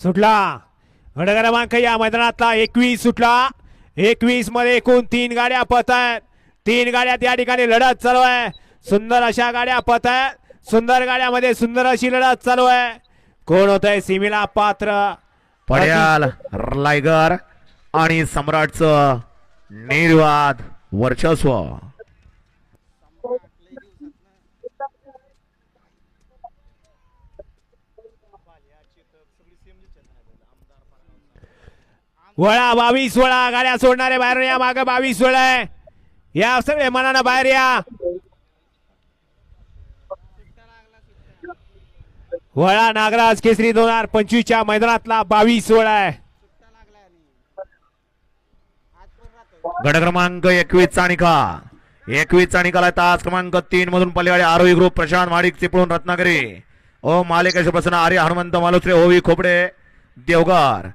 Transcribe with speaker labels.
Speaker 1: सुटला. गट क्रमांक या मैदानातला एकवीस सुटला. एकवीसमध्ये एकूण तीन गाड्या पत आहेत. तीन गाड्यात या ठिकाणी लढत चालू आहे. सुंदर अशा गाड्या पत आहेत. सुंदर गाड्यामध्ये सुंदर अशी लढत चालू आहे. कोण होत आहे सीमेला पात्र?
Speaker 2: पड्याल लायगर आणि सम्राटचं निर्वाद वर्चस्व.
Speaker 1: वळा बावीस वळा गाड्या सोडणारे बाहेर या मागे बावीस वेळा आहे. या सगळे मनानं बाहेर या. वळा नागराज केसरी दोन हजार पंचवीसच्या मैदानातला बावीस वेळा आहे.
Speaker 2: गट क्रमांक एकवीस चा निकाल. एकवीस चा निकाल आहे तास क्रमांक तीन मधून पल्लेवाडी आरोग्य ग्रुप प्रशांत माडिक चिपळून रत्नागिरी. ओ मालिकेश प्रसन्न आर्य हनुमंत मालुसरे ओवी खोपडे देवगार